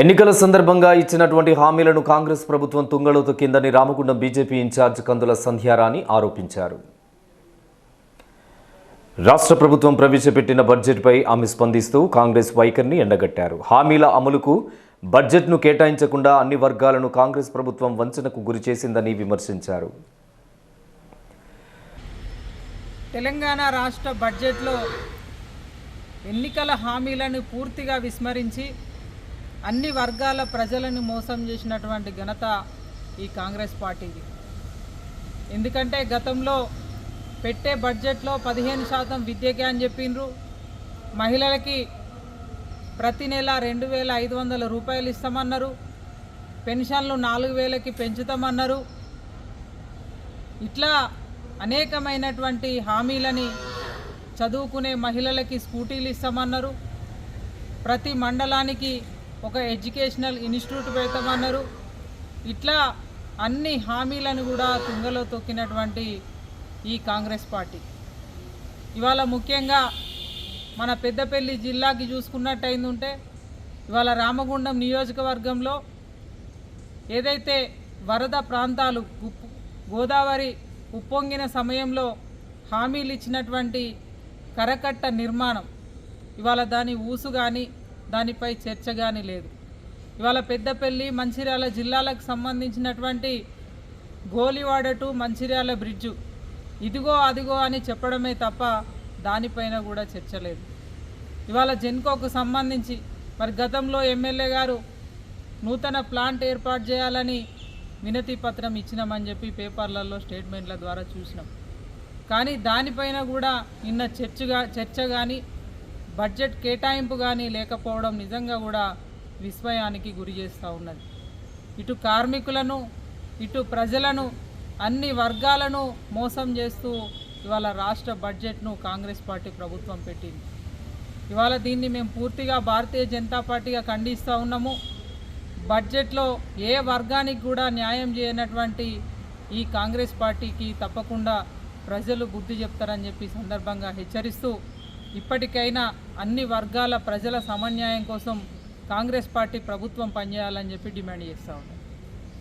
ఎన్నికల సందర్భంగా ఇచ్చినటువంటి హామీలను కాంగ్రెస్ ప్రభుత్వం తుంగలో తొక్కిందని రామగుండం బీజేపీ ఇన్ఛార్జ్ కందుల సంధ్యారాణి ఆరోపించారు. రాష్ట్ర ప్రభుత్వం ప్రవేశపెట్టిన బడ్జెట్పై ఆమె స్పందిస్తూ కాంగ్రెస్ వైఖరిని ఎండగట్టారు. హామీల అమలుకు బడ్జెట్ను కేటాయించకుండా అన్ని వర్గాలను కాంగ్రెస్ ప్రభుత్వం వంచనకు గురిచేసిందని విమర్శించారు. తెలంగాణ రాష్ట్ర బడ్జెట్లో ఎన్నికల హామీలను పూర్తిగా విస్మరించి అన్ని వర్గాల ప్రజలను మోసం చేసినటువంటి ఘనత ఈ కాంగ్రెస్ పార్టీది. ఎందుకంటే గతంలో పెట్టే బడ్జెట్లో పదిహేను శాతం విద్యకే అని చెప్పిండ్రు. మహిళలకి ప్రతి నెల రెండు వేల ఐదు వందల రూపాయలు ఇస్తామన్నారు. పెన్షన్లు నాలుగు వేలకి పెంచుతామన్నారు. ఇట్లా అనేకమైనటువంటి హామీలని చదువుకునే మహిళలకి స్కూటీలు ఇస్తామన్నారు. ప్రతి మండలానికి ఒక ఎడ్యుకేషనల్ ఇన్స్టిట్యూట్ పెడతామన్నారు. ఇట్లా అన్ని హామీలను కూడా తుంగలో తొక్కినటువంటి ఈ కాంగ్రెస్ పార్టీ. ఇవాళ ముఖ్యంగా మన పెద్దపల్లి జిల్లాకి చూసుకున్నట్టయిందంటే ఇవాళ రామగుండం నియోజకవర్గంలో ఏదైతే వరద ప్రాంతాలు ఉప్పు గోదావరి ఉప్పొంగిన సమయంలో హామీలు ఇచ్చినటువంటి కరకట్ట నిర్మాణం ఇవాళ దాని ఊసు కానీ దానిపై చర్చ కానీ లేదు. ఇవాళ పెద్దపల్లి మంచిర్యాల జిల్లాలకు సంబంధించినటువంటి గోలివాడ టు మంచిర్యాల బ్రిడ్జు. ఇదిగో అదిగో అని చెప్పడమే తప్ప దానిపైన కూడా చర్చ లేదు. ఇవాళ జెన్కోకు సంబంధించి మరి గతంలో ఎమ్మెల్యే గారు నూతన ప్లాంట్ ఏర్పాటు చేయాలని వినతి పత్రం ఇచ్చినామని చెప్పి పేపర్లలో స్టేట్మెంట్ల ద్వారా చూసినాం. కానీ దానిపైన కూడా నిన్న చర్చగా చర్చ కానీ బడ్జెట్ కేటాయింపు కానీ లేకపోవడం నిజంగా కూడా విస్మయానికి గురి చేస్తూ ఉన్నది. ఇటు కార్మికులను ఇటు ప్రజలను అన్ని వర్గాలను మోసం చేస్తూ ఇవాళ రాష్ట్ర బడ్జెట్ను కాంగ్రెస్ పార్టీ ప్రభుత్వం పెట్టింది. ఇవాళ దీన్ని మేము పూర్తిగా భారతీయ జనతా పార్టీగా ఖండిస్తూ ఉన్నాము. బడ్జెట్లో ఏ వర్గానికి కూడా న్యాయం చేయనటువంటి ఈ కాంగ్రెస్ పార్టీకి తప్పకుండా ప్రజలు బుద్ధి చెప్తారని చెప్పి సందర్భంగా హెచ్చరిస్తూ ఇప్పటికైనా అన్ని వర్గాల ప్రజల సమన్యాయం కోసం కాంగ్రెస్ పార్టీ ప్రభుత్వం పనిచేయాలని చెప్పి డిమాండ్ చేస్తూ